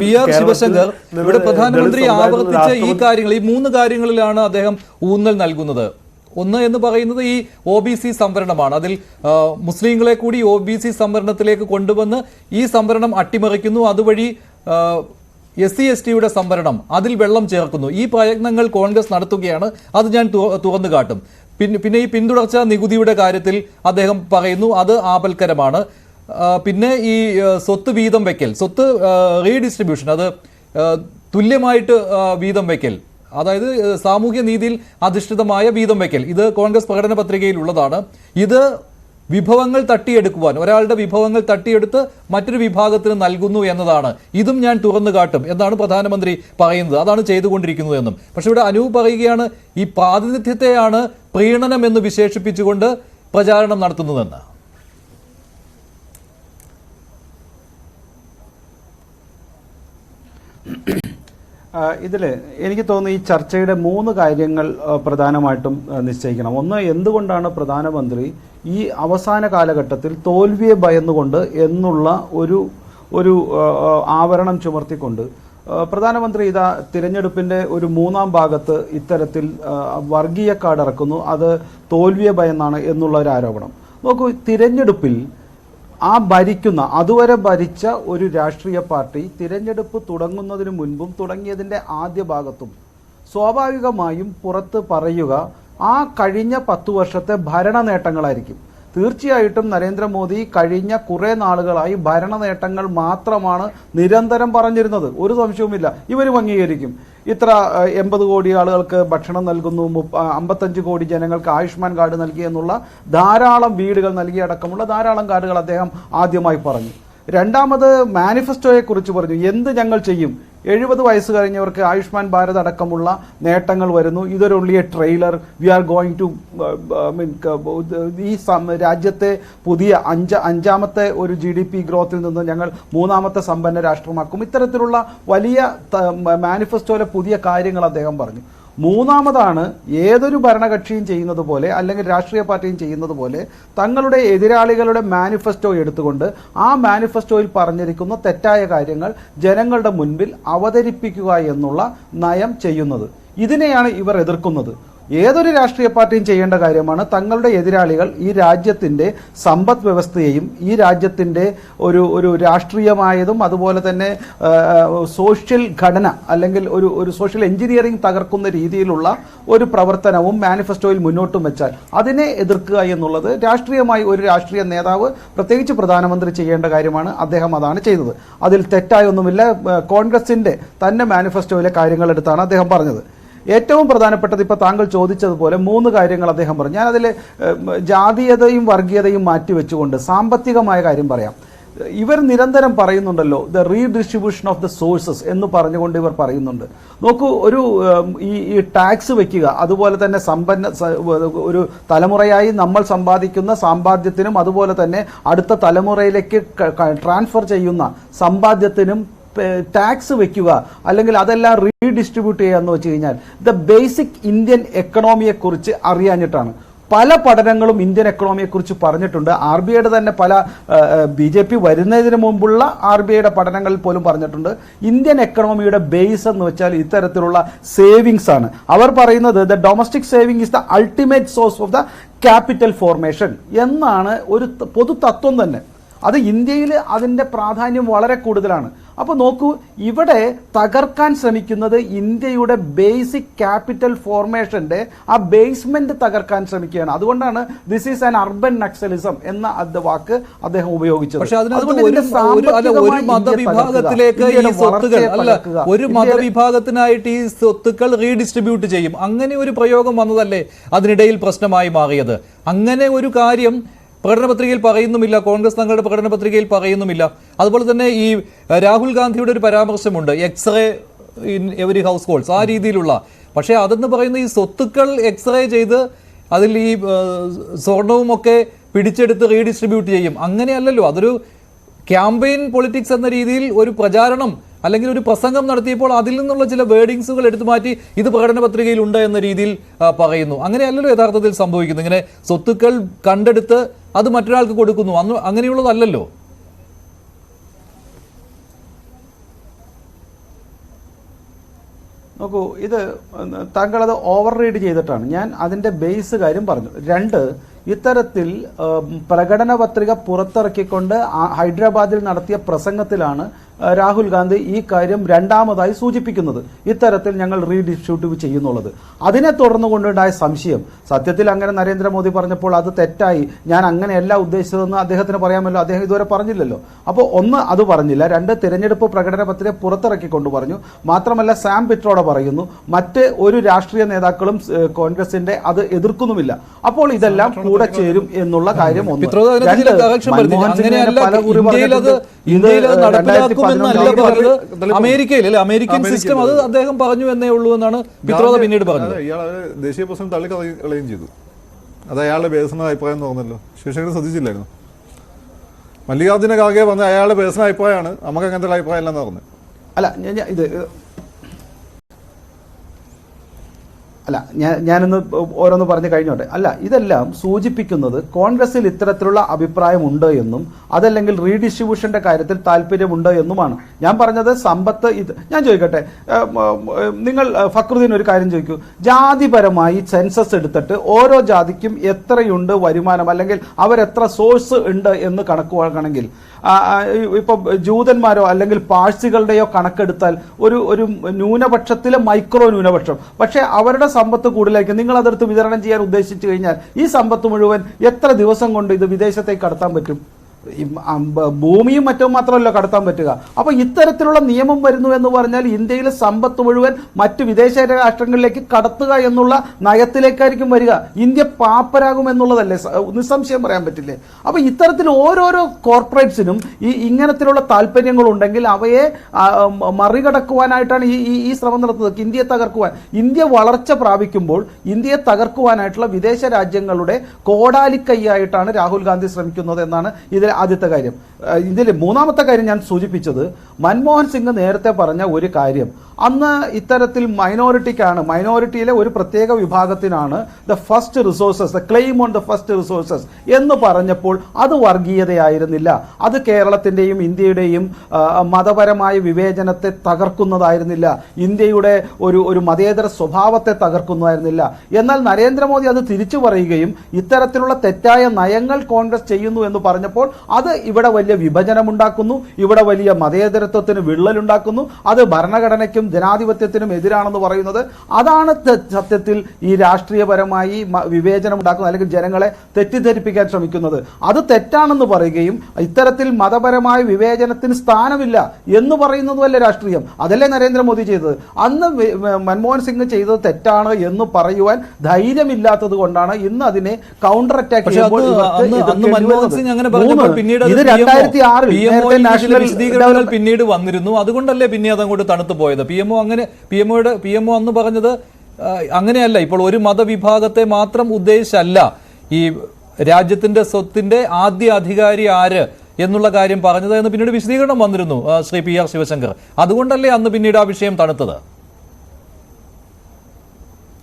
P R Sivasankar ഇവിടെ പ്രധാനമന്ത്രി ആവർത്തിച്ച ഈ കാര്യങ്ങൾ ഈ മൂന്ന് കാര്യങ്ങളിലാണ് അദ്ദേഹം ഊന്നൽ നൽകുന്നത്. ഒന്ന് എന്ന് പറയുന്നത് ഈ ഒ ബി സി സംവരണമാണ്. അതിൽ മുസ്ലിങ്ങളെ കൂടി ഒ ബി സി സംവരണത്തിലേക്ക് കൊണ്ടുവന്ന് ഈ സംവരണം അട്ടിമറിക്കുന്നു. അതുവഴി എസ് സി എസ് ടിയുടെ സംവരണം അതിൽ വെള്ളം ചേർക്കുന്നു. ഈ പ്രയത്നങ്ങൾ കോൺഗ്രസ് നടത്തുകയാണ്. അത് ഞാൻ തുറന്നു കാട്ടും. പിന്നെ പിന്നെ ഈ പിന്തുടർച്ച നികുതിയുടെ കാര്യത്തിൽ അദ്ദേഹം പറയുന്നു അത് ആപൽക്കരമാണ്. പിന്നെ ഈ സ്വത്ത് വീതം വെക്കൽ. സ്വത്ത് റീഡിസ്ട്രിബ്യൂഷൻ അത് തുല്യമായിട്ട് വീതം വെക്കൽ. അതായത് സാമൂഹ്യ നീതിയിൽ അധിഷ്ഠിതമായ വീതം വെക്കൽ. ഇത് കോൺഗ്രസ് പ്രകടന പത്രികയിൽ ഉള്ളതാണ്. ഇത് വിഭവങ്ങൾ തട്ടിയെടുക്കുവാൻ ഒരാളുടെ വിഭവങ്ങൾ തട്ടിയെടുത്ത് മറ്റൊരു വിഭാഗത്തിന് നൽകുന്നു എന്നതാണ്. ഇതും ഞാൻ തുറന്നു കാട്ടും എന്നാണ് പ്രധാനമന്ത്രി പറയുന്നത്. അതാണ് ചെയ്തുകൊണ്ടിരിക്കുന്നത് എന്നും പക്ഷെ ഇവിടെ അനൂപ് പറയുകയാണ് ഈ പ്രാതിനിധ്യത്തെയാണ് പ്രീണനം എന്ന് വിശേഷിപ്പിച്ചുകൊണ്ട് പ്രചാരണം നടത്തുന്നതെന്ന്. ഇതിൽ എനിക്ക് തോന്നുന്നു ഈ ചർച്ചയുടെ മൂന്ന് കാര്യങ്ങൾ പ്രധാനമായിട്ടും നിശ്ചയിക്കണം. ഒന്ന് എന്തുകൊണ്ടാണ് പ്രധാനമന്ത്രി ഈ അവസാന കാലഘട്ടത്തിൽ തോൽവിയെ ഭയന്നുകൊണ്ട് എന്നുള്ള ഒരു ഒരു ആവരണം ചുമർത്തിക്കൊണ്ട് പ്രധാനമന്ത്രി ഇതാ തിരഞ്ഞെടുപ്പിന്റെ ഒരു മൂന്നാം ഭാഗത്ത് ഇത്തരത്തിൽ വർഗീയ കാർഡ് ഇറക്കുന്നു. അത് തോൽവിയെ ഭയന്നാണ് എന്നുള്ള ഒരു ആരോപണം. നോക്കൂ തിരഞ്ഞെടുപ്പിൽ ആ ഭരിക്കുന്ന അതുവരെ ഭരിച്ച ഒരു രാഷ്ട്രീയ പാർട്ടി തിരഞ്ഞെടുപ്പ് തുടങ്ങുന്നതിന് മുൻപും തുടങ്ങിയതിന്റെ ആദ്യ ഭാഗത്തും സ്വാഭാവികമായും പുറത്ത് പറയുക ആ കഴിഞ്ഞ പത്തു വർഷത്തെ ഭരണ നേട്ടങ്ങളായിരിക്കും. തീർച്ചയായിട്ടും നരേന്ദ്രമോദി കഴിഞ്ഞ കുറേ നാളുകളായി ഭരണ നേട്ടങ്ങൾ മാത്രമാണ് നിരന്തരം പറഞ്ഞിരുന്നത്. ഒരു സംശയവുമില്ല. ഇവരും അംഗീകരിക്കും. ഇത്ര എൺപത് കോടി ആളുകൾക്ക് ഭക്ഷണം നൽകുന്നു അമ്പത്തഞ്ച് കോടി ജനങ്ങൾക്ക് ആയുഷ്മാൻ കാർഡ് നൽകി എന്നുള്ള ധാരാളം വീടുകൾ നൽകി അടക്കമുള്ള ധാരാളം കാർഡുകൾ അദ്ദേഹം ആദ്യമായി പറഞ്ഞു. രണ്ടാമത് മാനിഫെസ്റ്റോയെ കുറിച്ച് പറഞ്ഞു. എന്ത് ഞങ്ങൾ ചെയ്യും? എഴുപത് വയസ്സ് കഴിഞ്ഞവർക്ക് ആയുഷ്മാൻ ഭാരത് അടക്കമുള്ള നേട്ടങ്ങൾ വരുന്നു. ഇതൊരു only trailer we are going to mean ഈ രാജ്യത്തെ പുതിയ അഞ്ച അഞ്ചാമത്തെ ഒരു ജി ഡി പി ഗ്രോത്തിൽ നിന്ന് ഞങ്ങൾ മൂന്നാമത്തെ സമ്പന്ന രാഷ്ട്രമാക്കും. ഇത്തരത്തിലുള്ള വലിയ മാനിഫെസ്റ്റോയിലെ പുതിയ കാര്യങ്ങൾ അദ്ദേഹം പറഞ്ഞു. മൂന്നാമതാണ് ഏതൊരു ഭരണകക്ഷിയും ചെയ്യുന്നത് പോലെ അല്ലെങ്കിൽ രാഷ്ട്രീയ പാർട്ടിയും ചെയ്യുന്നത് പോലെ തങ്ങളുടെ എതിരാളികളുടെ മാനിഫെസ്റ്റോ എടുത്തുകൊണ്ട് ആ മാനിഫെസ്റ്റോയിൽ പറഞ്ഞിരിക്കുന്ന തെറ്റായ കാര്യങ്ങൾ ജനങ്ങളുടെ മുൻപിൽ അവതരിപ്പിക്കുക എന്നുള്ള നയം ചെയ്യുന്നത്. ഇതിനെയാണ് ഇവർ എതിർക്കുന്നത്. ഏതൊരു രാഷ്ട്രീയ പാർട്ടിയും ചെയ്യേണ്ട കാര്യമാണ് തങ്ങളുടെ എതിരാളികൾ ഈ രാജ്യത്തിന്റെ സമ്പദ് വ്യവസ്ഥയെയും ഈ രാജ്യത്തിന്റെ ഒരു ഒരു രാഷ്ട്രീയമായതും അതുപോലെ തന്നെ സോഷ്യൽ ഘടന അല്ലെങ്കിൽ ഒരു ഒരു സോഷ്യൽ എഞ്ചിനീയറിംഗ് തകർക്കുന്ന രീതിയിലുള്ള ഒരു പ്രവർത്തനവും മാനിഫെസ്റ്റോയിൽ മുന്നോട്ടും വെച്ചാൽ അതിനെ എതിർക്കുക എന്നുള്ളത് രാഷ്ട്രീയമായി ഒരു രാഷ്ട്രീയ നേതാവ് പ്രത്യേകിച്ച് പ്രധാനമന്ത്രി ചെയ്യേണ്ട കാര്യമാണ്. അദ്ദേഹം അതാണ് ചെയ്തത്. അതിൽ തെറ്റായൊന്നുമില്ല. കോൺഗ്രസിന്റെ തന്നെ മാനിഫെസ്റ്റോയിലെ കാര്യങ്ങൾ എടുത്താണ് അദ്ദേഹം പറഞ്ഞത്. ഏറ്റവും പ്രധാനപ്പെട്ടത് ഇപ്പോൾ താങ്കൾ ചോദിച്ചതുപോലെ മൂന്ന് കാര്യങ്ങൾ അദ്ദേഹം പറഞ്ഞു. ഞാനതിൽ ജാതീയതയും വർഗീയതയും മാറ്റിവെച്ചുകൊണ്ട് സാമ്പത്തികമായ കാര്യം പറയാം. ഇവർ നിരന്തരം പറയുന്നുണ്ടല്ലോ the redistribution of the sources എന്ന് പറഞ്ഞുകൊണ്ട് ഇവർ പറയുന്നുണ്ട്. നോക്കൂ ഒരു ഈ ഈ ടാക്സ് വെക്കുക അതുപോലെ തന്നെ സമ്പന്ന ഒരു തലമുറയായി നമ്മൾ സമ്പാദിക്കുന്ന സമ്പാദ്യത്തിനും അതുപോലെ തന്നെ അടുത്ത തലമുറയിലേക്ക് ട്രാൻസ്ഫർ ചെയ്യുന്ന സമ്പാദ്യത്തിനും ടാക്സ് വെക്കുക അല്ലെങ്കിൽ അതെല്ലാം റീഡിസ്ട്രിബ്യൂട്ട് ചെയ്യുക എന്ന് വെച്ച് കഴിഞ്ഞാൽ ദ ബേസിക് ഇന്ത്യൻ എക്കണോമിയെക്കുറിച്ച് അറിയാഞ്ഞിട്ടാണ്. പല പഠനങ്ങളും ഇന്ത്യൻ എക്കണോമിയെക്കുറിച്ച് പറഞ്ഞിട്ടുണ്ട്. ആർ ബി ഐയുടെ തന്നെ പല ബി ജെ പി വരുന്നതിന് മുമ്പുള്ള ആർ ബി ഐയുടെ പഠനങ്ങളിൽ പോലും പറഞ്ഞിട്ടുണ്ട്. ഇന്ത്യൻ എക്കണോമിയുടെ ബേസ് എന്ന് വെച്ചാൽ ഇത്തരത്തിലുള്ള സേവിങ്സ് ആണ്. അവർ പറയുന്നത് the domestic saving is the ultimate source of the capital formation എന്നാണ് ഒരു പൊതു തത്വം തന്നെ. അത് ഇന്ത്യയിൽ അതിന്റെ പ്രാധാന്യം വളരെ കൂടുതലാണ്. അപ്പോൾ നോക്കൂ ഇവിടെ തകർക്കാൻ ശ്രമിക്കുന്നത് ഇന്ത്യയുടെ ബേസിക് ക്യാപിറ്റൽ ഫോർമേഷന്റെ ആ ബേസ്മെന്റ് തകർക്കാൻ ശ്രമിക്കുകയാണ്. അതുകൊണ്ടാണ് this is an urban naxalism എന്ന വാക്ക് അദ്ദേഹം ഉപയോഗിച്ചത്. പക്ഷേ ഒരു മതവിഭാഗത്തിലേക്ക് ഈ അല്ല ഒരു മതവിഭാഗത്തിനായിട്ട് ഈ സ്വത്തുക്കൾ റീഡിസ്ട്രിബ്യൂട്ട് ചെയ്യും. അങ്ങനെ ഒരു പ്രയോഗം വന്നതല്ലേ അതിനിടയിൽ പ്രശ്നമായി മാറിയത്? അങ്ങനെ ഒരു കാര്യം പ്രകടന പത്രികയിൽ പറയുന്നുമില്ല കോൺഗ്രസ് തങ്ങളുടെ പ്രകടന പത്രികയിൽ പറയുന്നുമില്ല. അതുപോലെ തന്നെ ഈ രാഹുൽ ഗാന്ധിയുടെ ഒരു പരാമർശമുണ്ട് X-ray in every households ആ രീതിയിലുള്ള. പക്ഷേ അതെന്ന് പറയുന്ന ഈ സ്വത്തുക്കൾ എക്സ്റേ ചെയ്ത് അതിൽ ഈ സ്വർണവും ഒക്കെ പിടിച്ചെടുത്ത് റീഡിസ്ട്രിബ്യൂട്ട് ചെയ്യും. അങ്ങനെയല്ലല്ലോ അതൊരു ക്യാമ്പയിൻ പൊളിറ്റിക്സ് എന്ന രീതിയിൽ ഒരു പ്രചാരണം അല്ലെങ്കിൽ ഒരു പ്രസംഗം നടത്തിയപ്പോൾ അതിൽ നിന്നുള്ള ചില വേർഡിങ്സുകൾ എടുത്തു മാറ്റി ഇത് പ്രകടന പത്രികയിൽ ഉണ്ട് എന്ന രീതിയിൽ പറയുന്നു. അങ്ങനെയല്ലല്ലോ യഥാർത്ഥത്തിൽ സംഭവിക്കുന്നത്. ഇങ്ങനെ സ്വത്തുക്കൾ കണ്ടെടുത്ത് അത് മറ്റൊരാൾക്ക് കൊടുക്കുന്നു. അന്ന് അങ്ങനെയുള്ളതല്ലല്ലോ. നോക്കൂ ഇത് താങ്കളത് ഓവർ റീഡ് ചെയ്തിട്ടാണ്. ഞാൻ അതിന്റെ ബേസ് കാര്യം പറഞ്ഞു. രണ്ട് ഇത്തരത്തിൽ പ്രകടന പത്രിക പുറത്തിറക്കിക്കൊണ്ട് ഹൈദരാബാദിൽ നടത്തിയ പ്രസംഗത്തിലാണ് രാഹുൽ ഗാന്ധി ഈ കാര്യം രണ്ടാമതായി സൂചിപ്പിക്കുന്നത്. ഇത്തരത്തിൽ ഞങ്ങൾ റീഡിസ്ട്രിബ്യൂട്ട് ചെയ്യുന്നുള്ളത്. അതിനെ തുടർന്ന് കൊണ്ടുണ്ടായ സംശയം സത്യത്തിൽ അങ്ങനെ നരേന്ദ്രമോദി പറഞ്ഞപ്പോൾ അത് തെറ്റായി. ഞാൻ അങ്ങനെയല്ല ഉദ്ദേശിച്ചതെന്ന് അദ്ദേഹത്തിന് പറയാമല്ലോ. അദ്ദേഹം ഇതുവരെ പറഞ്ഞില്ലല്ലോ. അപ്പോൾ ഒന്ന് അത് പറഞ്ഞില്ല. രണ്ട് തിരഞ്ഞെടുപ്പ് പ്രകടന പത്രിക പുറത്തിറക്കിക്കൊണ്ട് പറഞ്ഞു. മാത്രമല്ല സാം പിട്രോഡ പറയുന്നു മറ്റ് ഒരു രാഷ്ട്രീയ നേതാക്കളും കോൺഗ്രസിന്റെ അത് എതിർക്കുന്നുമില്ല. അപ്പോൾ ഇതെല്ലാം കൂടെ ചേരും എന്നുള്ള കാര്യം ഒന്ന്. അമേരിക്കയിൽ അമേരിക്കൻ സിസ്റ്റം അത് അദ്ദേഹം പറഞ്ഞു എന്നേ ഉള്ളൂ എന്നാണ് പിത്രോദ പിന്നീട് പറഞ്ഞത്. ഇയാൾ ദേശീയ പ്രസിഡന്റ് തള്ളി കളയുകയും ചെയ്തു. അത് അയാളുടെ പേഴ്സണൽ അഭിപ്രായം എന്ന് പറഞ്ഞല്ലോ ശിവശങ്കർ ശ്രദ്ധിച്ചില്ലായിരുന്നു. മല്ലികാർജുന ഖാർഗെ പറഞ്ഞ അയാളുടെ പേഴ്സണൽ അഭിപ്രായമാണ്. നമുക്ക് അങ്ങനത്തെ അഭിപ്രായം ഇല്ലെന്ന് പറഞ്ഞു. അല്ല ഞാൻ ഇത് അല്ല ഞാൻ ഞാനൊന്ന് ഓരോന്ന് പറഞ്ഞു കഴിഞ്ഞോട്ടെ. അല്ല ഇതെല്ലാം സൂചിപ്പിക്കുന്നത് കോൺഗ്രസിൽ ഇത്തരത്തിലുള്ള അഭിപ്രായമുണ്ട് എന്നും അതല്ലെങ്കിൽ റീഡിസ്ട്രിബ്യൂഷന്റെ കാര്യത്തിൽ താല്പര്യമുണ്ട് എന്നുമാണ്. ഞാൻ പറഞ്ഞത് സമ്പത്ത് ഇത് ഞാൻ ചോദിക്കട്ടെ നിങ്ങൾ ഫക്രുദ്ദീൻ ഒരു കാര്യം ചോദിക്കൂ. ജാതിപരമായി സെൻസസ് എടുത്തിട്ട് ഓരോ ജാതിക്കും എത്രയുണ്ട് വരുമാനം അല്ലെങ്കിൽ അവരെത്ര സോഴ്സ് ഉണ്ട് എന്ന് കണക്കുവാണെങ്കിൽ ഇപ്പൊ ജൂതന്മാരോ അല്ലെങ്കിൽ പാഴ്സികളുടെയോ കണക്കെടുത്താൽ ഒരു ഒരു ന്യൂനപക്ഷത്തിലെ മൈക്രോ ന്യൂനപക്ഷം. പക്ഷേ അവരുടെ സമ്പത്ത് കൂടുതലായിരിക്കും. നിങ്ങൾ അതെടുത്ത് വിതരണം ചെയ്യാൻ ഉദ്ദേശിച്ചു കഴിഞ്ഞാൽ ഈ സമ്പത്ത് മുഴുവൻ എത്ര ദിവസം കൊണ്ട് ഇത് വിദേശത്തേക്ക് കടത്താൻ പറ്റും? ഭൂമിയും മറ്റും മാത്രമല്ല കടത്താൻ പറ്റുക. അപ്പൊ ഇത്തരത്തിലുള്ള നിയമം വരുന്നു എന്ന് പറഞ്ഞാൽ ഇന്ത്യയിലെ സമ്പത്ത് മുഴുവൻ മറ്റ് വിദേശ രാഷ്ട്രങ്ങളിലേക്ക് കടത്തുക എന്നുള്ള നയത്തിലേക്കായിരിക്കും വരിക. ഇന്ത്യ പാപ്പരാകും എന്നുള്ളതല്ലേ? നിസ്സംശയം പറയാൻ പറ്റില്ലേ? അപ്പൊ ഇത്തരത്തിൽ ഓരോരോ കോർപ്പറേറ്റ്സിനും ഈ ഇങ്ങനത്തിലുള്ള താല്പര്യങ്ങൾ ഉണ്ടെങ്കിൽ അവയെ മറികടക്കുവാനായിട്ടാണ് ഈ ഈ- ശ്രമം നടത്തുന്നത്. ഇന്ത്യയെ തകർക്കുവാൻ. ഇന്ത്യ വളർച്ച പ്രാപിക്കുമ്പോൾ ഇന്ത്യയെ തകർക്കുവാനായിട്ടുള്ള വിദേശ രാജ്യങ്ങളുടെ കോടാലിക്കൈയായിട്ടാണ് രാഹുൽ ഗാന്ധി ശ്രമിക്കുന്നത് എന്നാണ് ഇതിലെ ആദ്യത്തെ കാര്യം. ഇതിൽ മൂന്നാമത്തെ കാര്യം ഞാൻ സൂചിപ്പിച്ചത് മൻമോഹൻ സിംഗ് നേരത്തെ പറഞ്ഞ ഒരു കാര്യം. അന്ന് ഇത്തരത്തിൽ മൈനോറിറ്റിക്കാണ് മൈനോറിറ്റിയിലെ ഒരു പ്രത്യേക വിഭാഗത്തിനാണ് the first resources the claim on the first resources എന്ന് പറഞ്ഞപ്പോൾ അത് വർഗീയതയായിരുന്നില്ല. അത് കേരളത്തിന്റെയും ഇന്ത്യയുടെയും മതപരമായ വിവേചനത്തെ തകർക്കുന്നതായിരുന്നില്ല. ഇന്ത്യയുടെ ഒരു ഒരു മതേതര സ്വഭാവത്തെ തകർക്കുന്നതായിരുന്നില്ല. എന്നാൽ നരേന്ദ്രമോദി അത് തിരിച്ചു പറയുകയും ഇത്തരത്തിലുള്ള തെറ്റായ നയങ്ങൾ കോൺഗ്രസ് ചെയ്യുന്നു എന്ന് പറഞ്ഞപ്പോൾ അത് ഇവിടെ വലിയ വിഭജനമുണ്ടാക്കുന്നു ഇവിടെ വലിയ മതേതരത്വത്തിന് വിള്ളലുണ്ടാക്കുന്നു അത് ഭരണഘടനയ്ക്കും ജനാധിപത്യത്തിനും എതിരാണെന്ന് പറയുന്നത്. അതാണ് സത്യത്തിൽ ഈ രാഷ്ട്രീയപരമായി വിവേചനം ഉണ്ടാക്കുന്നത് അല്ലെങ്കിൽ ജനങ്ങളെ തെറ്റിദ്ധരിപ്പിക്കാൻ ശ്രമിക്കുന്നത്. അത് തെറ്റാണെന്ന് പറയുകയും ഇത്തരത്തിൽ മതപരമായ വിവേചനത്തിന് സ്ഥാനമില്ല എന്ന് പറയുന്നതുമല്ല രാഷ്ട്രീയം. അതല്ലേ നരേന്ദ്രമോദി ചെയ്തത്. അന്ന് മൻമോഹൻ സിംഗ് ചെയ്തത് തെറ്റാണ് എന്ന് പറയുവാൻ ധൈര്യമില്ലാത്തത് കൊണ്ടാണ് ഇന്ന് അതിനെ കൗണ്ടർ അറ്റാക്ക് ചെയ്യുമ്പോൾ പിന്നീട് ഇത് രണ്ടായിരത്തി ആറിൽ പിന്നീട് വന്നിരുന്നു. അതുകൊണ്ടല്ലേ പിന്നെ അതങ്ങോട്ട് തണുത്തു പോയത്? പി എംഒ അങ്ങനെ പി എംഒയുടെ പി എംഒ അന്ന് പറഞ്ഞത് അങ്ങനെയല്ല. ഇപ്പോൾ ഒരു മതവിഭാഗത്തെ മാത്രം ഉദ്ദേശിച്ചല്ല. ഈ രാജ്യത്തിന്റെ സ്വത്തിന്റെ ആദ്യ അധികാരി ആര് എന്നുള്ള കാര്യം പറഞ്ഞത് എന്ന് പിന്നീട് വിശദീകരണം വന്നിരുന്നു ശ്രീ പി ആർ ശിവശങ്കർ. അതുകൊണ്ടല്ലേ അന്ന് പിന്നീട് ആ വിഷയം തണുത്തത്?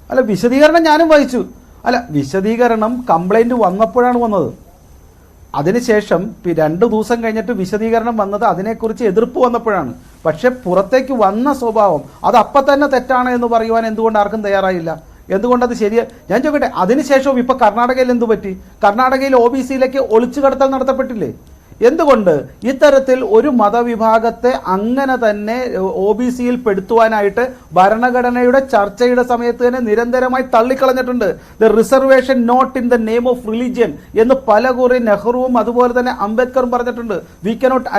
അല്ല വിശദീകരണം ഞാനും വായിച്ചു അല്ല വിശദീകരണം കംപ്ലൈന്റ് വന്നപ്പോഴാണ് വന്നത്. അതിനുശേഷം രണ്ടു ദിവസം കഴിഞ്ഞിട്ട് വിശദീകരണം വന്നത് അതിനെക്കുറിച്ച് എതിർപ്പ് വന്നപ്പോഴാണ്. പക്ഷെ പുറത്തേക്ക് വന്ന സ്വഭാവം അത് അപ്പൊ തന്നെ തെറ്റാണ് എന്ന് പറയുവാൻ എന്തുകൊണ്ട് ആർക്കും തയ്യാറായില്ല? എന്തുകൊണ്ടത് ശരിയാ ഞാൻ ചോദിക്കട്ടെ അതിനുശേഷവും ഇപ്പൊ കർണാടകയിൽ എന്തു പറ്റി? കർണാടകയിൽ ഒ ബി സിയിലേക്ക് ഒളിച്ചു കടത്തൽ നടത്തപ്പെട്ടില്ലേ? എന്തുകൊണ്ട്? ഇത്തരത്തിൽ ഒരു മതവിഭാഗത്തെ അങ്ങനെ തന്നെ ഒ ബി സിയിൽ പെടുത്തുവാനായിട്ട് ഭരണഘടനയുടെ ചർച്ചയുടെ സമയത്ത് തന്നെ നിരന്തരമായി തള്ളിക്കളഞ്ഞിട്ടുണ്ട്. The reservation not in the name of religion എന്ന് പല കുറി നെഹ്റുവും അതുപോലെ തന്നെ അംബേദ്കറും പറഞ്ഞിട്ടുണ്ട്. We cannot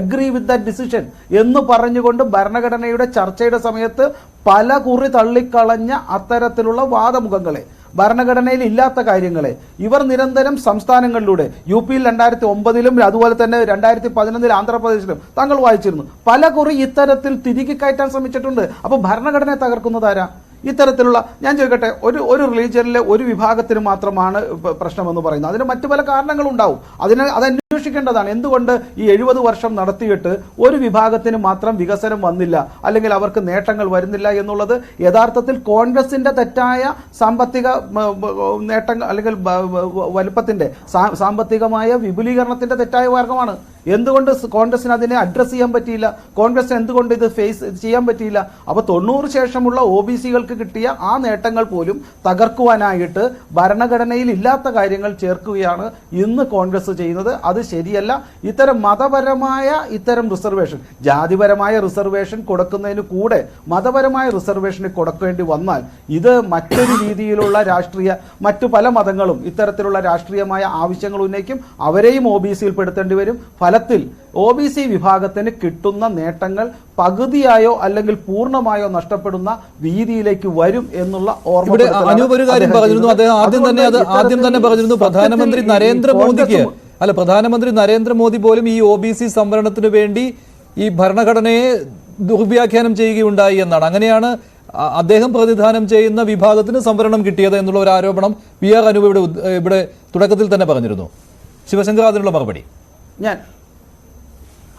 agree with that decision എന്ന് പറഞ്ഞുകൊണ്ട് ഭരണഘടനയുടെ ചർച്ചയുടെ സമയത്ത് പല കുറി തള്ളിക്കളഞ്ഞ അത്തരത്തിലുള്ള വാദമുഖങ്ങളെ. ഭരണഘടനയിൽ ഇല്ലാത്ത കാര്യങ്ങളെ. ഇവർ നിരന്തരം സംസ്ഥാനങ്ങളിലൂടെ യു പിയിൽ രണ്ടായിരത്തി ഒമ്പതിലും അതുപോലെ തന്നെ രണ്ടായിരത്തി പതിനൊന്നിൽ ആന്ധ്രാപ്രദേശിലും താങ്കൾ വായിച്ചിരുന്നു. പല കുറി ഇത്തരത്തിൽ തിരികെ കയറ്റാൻ ശ്രമിച്ചിട്ടുണ്ട്. അപ്പോൾ ഭരണഘടനയെ തകർക്കുന്നതാരാ ഇത്തരത്തിലുള്ള ഞാൻ ചോദിക്കട്ടെ ഒരു ഒരു റിലീജിയനിലെ ഒരു വിഭാഗത്തിന് മാത്രമാണ് പ്രശ്നമെന്ന് പറയുന്നത്. അതിന് മറ്റു പല കാരണങ്ങളുണ്ടാവും. അതിന് അത് അന്വേഷിക്കേണ്ടതാണ്. എന്തുകൊണ്ട് ഈ എഴുപത് വർഷം നടത്തിയിട്ട് ഒരു വിഭാഗത്തിന് മാത്രം വികസനം വന്നില്ല? അല്ലെങ്കിൽ അവർക്ക് നേട്ടങ്ങൾ വരുന്നില്ല എന്നുള്ളത് യഥാർത്ഥത്തിൽ കോൺഗ്രസിന്റെ തെറ്റായ സാമ്പത്തിക നേട്ടങ്ങൾ അല്ലെങ്കിൽ വലുപ്പത്തിന്റെ സാമ്പത്തികമായ വിപുലീകരണത്തിന്റെ തെറ്റായ മാർഗമാണ്. എന്തുകൊണ്ട് കോൺഗ്രസിന് അതിനെ അഡ്രസ്സ് ചെയ്യാൻ പറ്റിയില്ല? കോൺഗ്രസിന് എന്തുകൊണ്ട് ഇത് ഫേസ് ചെയ്യാൻ പറ്റിയില്ല? അപ്പോൾ തൊണ്ണൂറ് ശേഷമുള്ള ഒ ബി സികൾക്ക് കിട്ടിയ ആ നേട്ടങ്ങൾ പോലും തകർക്കുവാനായിട്ട് ഭരണഘടനയിൽ ഇല്ലാത്ത കാര്യങ്ങൾ ചേർക്കുകയാണ് ഇന്ന് കോൺഗ്രസ് ചെയ്യുന്നത്. അത് ശരിയല്ല. ഇത്തരം മതപരമായ ഇത്തരം റിസർവേഷൻ ജാതിപരമായ റിസർവേഷൻ കൊടുക്കുന്നതിന് കൂടെ മതപരമായ റിസർവേഷന് കൊടുക്കേണ്ടി വന്നാൽ ഇത് മറ്റൊരു രീതിയിലുള്ള രാഷ്ട്രീയ മറ്റു പല മതങ്ങളും ഇത്തരത്തിലുള്ള രാഷ്ട്രീയമായ ആവശ്യങ്ങൾ ഉന്നയിക്കും. അവരെയും ഒ ബി സിയിൽ പെടുത്തേണ്ടി വരും. ഫലത്തിൽ ഒ ബി സി വിഭാഗത്തിന് കിട്ടുന്ന നേട്ടങ്ങൾ പകുതിയായോ അല്ലെങ്കിൽ പൂർണമായോ നഷ്ടപ്പെടുന്ന രീതിയിലേക്ക് വരും എന്നുള്ള ഓർമ്മ അനൂപ് ഒരു കാര്യം പറഞ്ഞിരുന്നു. അദ്ദേഹം ആദ്യം തന്നെ അത് ആദ്യം തന്നെ പറഞ്ഞിരുന്നു. പ്രധാനമന്ത്രി നരേന്ദ്രമോദിക്ക് അല്ല പ്രധാനമന്ത്രി നരേന്ദ്രമോദി പോലും ഈ ഒ ബി സി സംവരണത്തിന് വേണ്ടി ഈ ഭരണഘടനയെ ദുർവ്യാഖ്യാനം ചെയ്യുകയുണ്ടായി എന്നാണ്. അങ്ങനെയാണ് അദ്ദേഹം പ്രതിദാനം ചെയ്യുന്ന വിഭാഗത്തിന് സംവരണം കിട്ടിയത് എന്നുള്ള ഒരു ആരോപണം വി ആർ അനൂപ് ഇവിടെ ഇവിടെ തുടക്കത്തിൽ തന്നെ പറഞ്ഞിരുന്നു. ശിവശങ്കർ അതിനുള്ള മറുപടി. ഞാൻ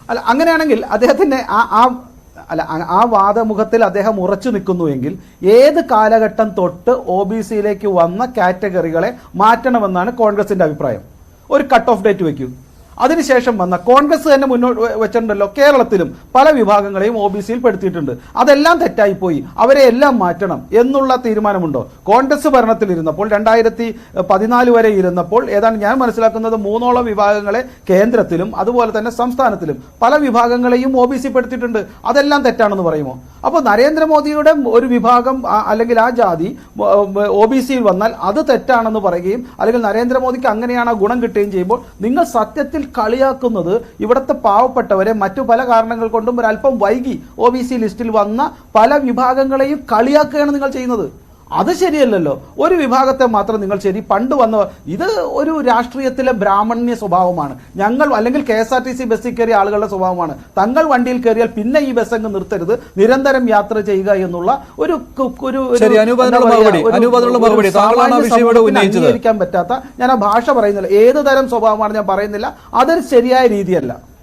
അല്ല അങ്ങനെയാണെങ്കിൽ അദ്ദേഹത്തിന്റെ ആ ആ അല്ല ആ- വാദമുഖത്തിൽ അദ്ദേഹം ഉറച്ചു നിൽക്കുന്നുവെങ്കിൽ ഏത് കാലഘട്ടം തൊട്ട് ഒ ബി സിയിലേക്ക് വന്ന കാറ്റഗറികളെ മാറ്റണമെന്നാണ് കോൺഗ്രസിന്റെ അഭിപ്രായം. ഒരു കട്ട് ഓഫ് ഡേറ്റ് വെക്കൂ. അതിനുശേഷം വന്ന കോൺഗ്രസ് തന്നെ മുന്നോട്ട് വെച്ചിട്ടുണ്ടല്ലോ കേരളത്തിലും പല വിഭാഗങ്ങളെയും ഒ ബി സിയിൽ പെടുത്തിയിട്ടുണ്ട്. അതെല്ലാം തെറ്റായിപ്പോയി. അവരെ എല്ലാം മാറ്റണം എന്നുള്ള തീരുമാനമുണ്ടോ? കോൺഗ്രസ് ഭരണത്തിലിരുന്നപ്പോൾ രണ്ടായിരത്തി പതിനാല് വരെ ഇരുന്നപ്പോൾ ഏതാണ്ട് ഞാൻ മനസ്സിലാക്കുന്നത് മൂന്നോളം വിഭാഗങ്ങളെ കേന്ദ്രത്തിലും അതുപോലെ തന്നെ സംസ്ഥാനത്തിലും പല വിഭാഗങ്ങളെയും ഒ ബി സി പെടുത്തിയിട്ടുണ്ട്. അതെല്ലാം തെറ്റാണെന്ന് പറയുമോ? അപ്പോൾ നരേന്ദ്രമോദിയുടെ ഒരു വിഭാഗം അല്ലെങ്കിൽ ആ ജാതി ഒ ബി സിയിൽ വന്നാൽ അത് തെറ്റാണെന്ന് പറയുകയും അല്ലെങ്കിൽ നരേന്ദ്രമോദിക്ക് അങ്ങനെയാണ് ഗുണം കിട്ടുകയും ചെയ്യുമ്പോൾ നിങ്ങൾ സത്യത്തിൽ കളിയാക്കുന്നത് ഇവിടുത്തെ പാവപ്പെട്ടവരെ മറ്റു പല കാരണങ്ങൾ കൊണ്ടും ഒരല്പം വൈകി ഒ ലിസ്റ്റിൽ വന്ന പല വിഭാഗങ്ങളെയും കളിയാക്കുകയാണ് നിങ്ങൾ ചെയ്യുന്നത്. അത് ശരിയല്ലല്ലോ. ഒരു വിഭാഗത്തെ മാത്രം നിങ്ങൾ ശരി പണ്ട് വന്ന ഇത് ഒരു രാഷ്ട്രീയത്തിലെ ബ്രാഹ്മണ്യ സ്വഭാവമാണ്. ഞങ്ങൾ അല്ലെങ്കിൽ K S R T C ബസ്സിൽ കയറിയ ആളുകളുടെ സ്വഭാവമാണ്. തങ്ങൾ വണ്ടിയിൽ കയറിയാൽ പിന്നെ ഈ ബസ് അങ്ങ് നിർത്തരുത്. നിരന്തരം യാത്ര ചെയ്യുക എന്നുള്ള ഒരു ഒരു അംഗീകരിക്കാൻ പറ്റാത്ത ഞാൻ ആ ഭാഷ പറയുന്നില്ല. ഏത് തരം സ്വഭാവമാണ് ഞാൻ പറയുന്നില്ല. അതൊരു ശരിയായ രീതിയല്ല.